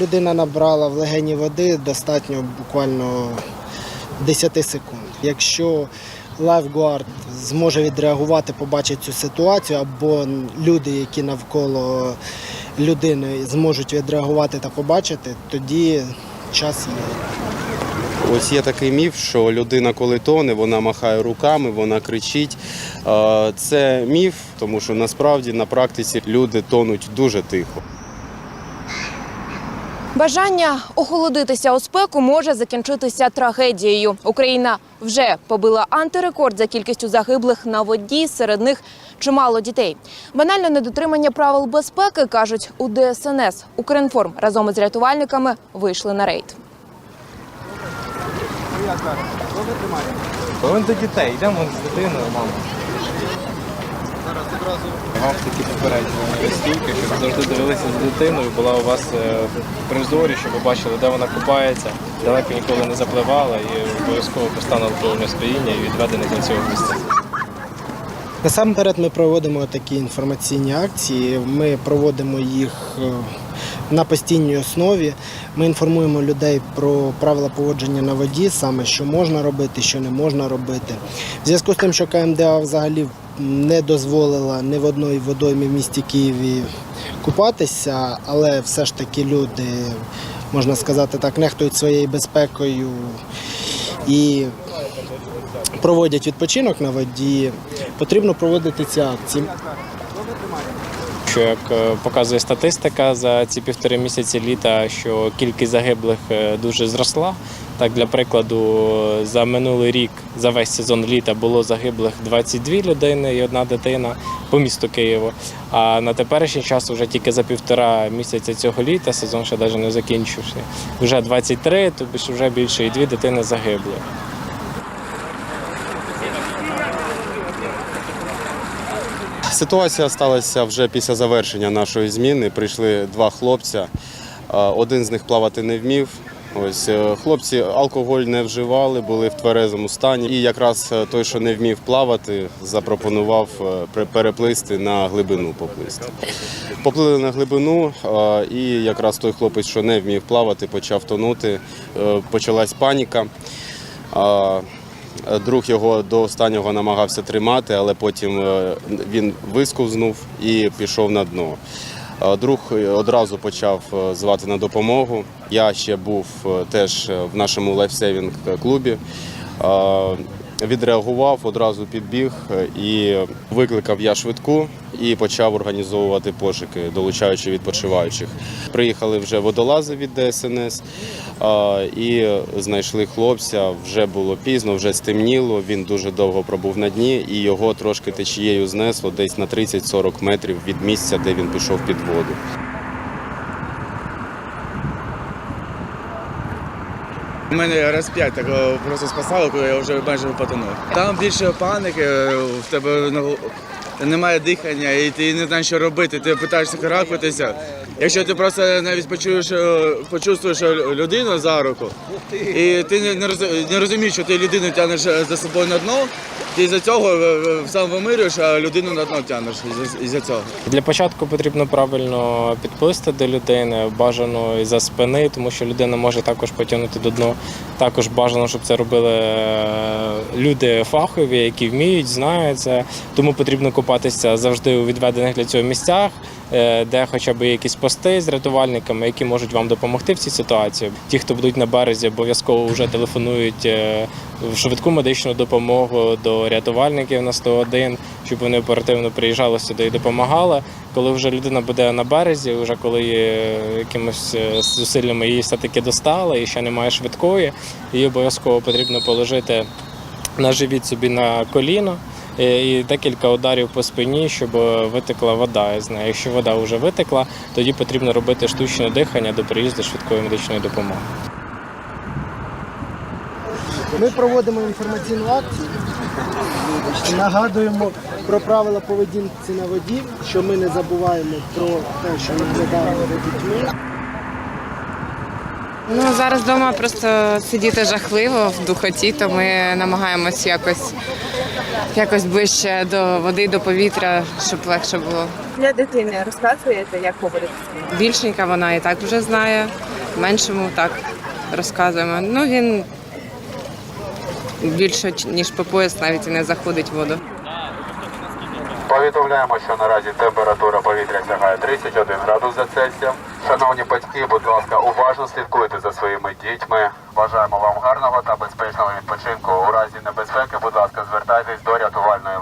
людина набрала в легені води, достатньо буквально 10 секунд. Якщо лайфгуард зможе відреагувати, побачить цю ситуацію, або люди, які навколо людини зможуть відреагувати та побачити, тоді час є. Ось є такий міф, що людина, коли тоне, вона махає руками, вона кричить. Це міф, тому що насправді на практиці люди тонуть дуже тихо. Бажання охолодитися у спеку може закінчитися трагедією. Україна вже побила антирекорд за кількістю загиблих на воді. Серед них чимало дітей. Банальне недотримання правил безпеки кажуть у ДСНС. Укрінформ разом із рятувальниками вийшли на рейд. Повинен дітей, йдемо з дитиною, мама. Вам такі попередні стільки, щоб завжди дивилися з дитиною, була у вас призорі, щоб ви бачили, де вона купається, далеко ніколи не запливала і обов'язково алкогольне стоїння і відведене для цього місця. Насамперед ми проводимо такі інформаційні акції. Ми проводимо їх е, на постійній основі. Ми інформуємо людей про правила поводження на воді, саме що можна робити, що не можна робити. В зв'язку з тим, що КМДА взагалі не дозволила ні в одній водоймі в місті Києві купатися, але все ж таки люди, можна сказати так, нехтують своєю безпекою і проводять відпочинок на воді, потрібно проводити ці акції. Що як е, показує статистика за ці півтори місяці літа, що кількість загиблих е, дуже зросла. Так, для прикладу, за минулий рік, за весь сезон літа було загиблих 22 людини і одна дитина по місту Києву. А на теперішній час вже тільки за півтора місяця цього літа, сезон ще навіть не закінчився. Вже 23, тобто вже більше і дві дитини загибли. Ситуація сталася вже після завершення нашої зміни. Прийшли два хлопця. Один з них плавати не вмів. Ось е, хлопці алкоголь не вживали, були в тверезому стані. І якраз е, той, що не вмів плавати, запропонував е, переплисти на глибину поплисти. Поплили на глибину, і якраз той хлопець, що не вмів плавати, почав тонути. Почалась паніка. А, Друг його до останнього намагався тримати, але потім е, він висковзнув і пішов на дно. Друг одразу почав е, звати на допомогу. Я ще був е, теж в нашому лайфсейвінг клубі. Відреагував, одразу підбіг е, і викликав я швидку і почав організовувати пошуки, долучаючи відпочиваючих. Приїхали вже водолази від ДСНС і знайшли хлопця. Вже було пізно, вже стемніло. Він дуже довго пробув на дні, і його трошки течією знесло десь на 30-40 метрів від місця, де він пішов під воду. Мене раз п'ять так просто спасало, коли я вже майже потонув. Там більше паники, в тебе ну, немає дихання, і ти не знаєш, що робити. Ти питаєшся каракутися. Якщо ти просто навіть почуєш, е, почувствуєш людину за руку, і ти не розумієш, що ти людину тягнеш за собою на дно, ти за цього е, е, сам вимирюєш, а людину на дно тянеш із-за- цього. Для початку потрібно правильно підплисти до людини, бажано і за спини, тому що людина може також потягнути до дна. Також бажано, щоб це робили е, люди фахові, які вміють, знають це. Тому потрібно купатися завжди у відведених для цього місцях, де хоча б якісь пости з рятувальниками, які можуть вам допомогти в цій ситуації. Ті, хто будуть на березі, обов'язково вже телефонують е, в швидку медичну допомогу до рятувальників на 101, щоб вони оперативно приїжджали сюди і допомагали. Коли вже людина буде на березі, вже коли якимось е, зусиллями її все-таки достали і ще немає швидкої, її обов'язково потрібно положити на живіт собі на коліно. Е, І декілька ударів по спині, щоб витекла вода з неї. Якщо вода вже витекла, тоді потрібно робити штучне дихання до приїзду швидкої медичної допомоги. Ми проводимо інформаційну акцію. Нагадуємо про правила поведінки на воді, що ми не забуваємо про те, що наглядаємо за дітьми. Ну зараз вдома просто сидіти жахливо в духоті, то ми намагаємось якось, якось ближче до води, до повітря, щоб легше було. Для дитини розказуєте, як поводитися? Більшенька вона і так вже знає. Меншому так розказуємо. Ну він більше ніж по пояс навіть і не заходить в воду. Повідомляємо, що наразі температура повітря сягає 31 градус за Цельсієм. Шановні батьки, будь ласка, уважно слідкуйте за своїми дітьми. Бажаємо вам гарного та безпечного відпочинку. У разі небезпеки, будь ласка, звертайтесь до рятувальної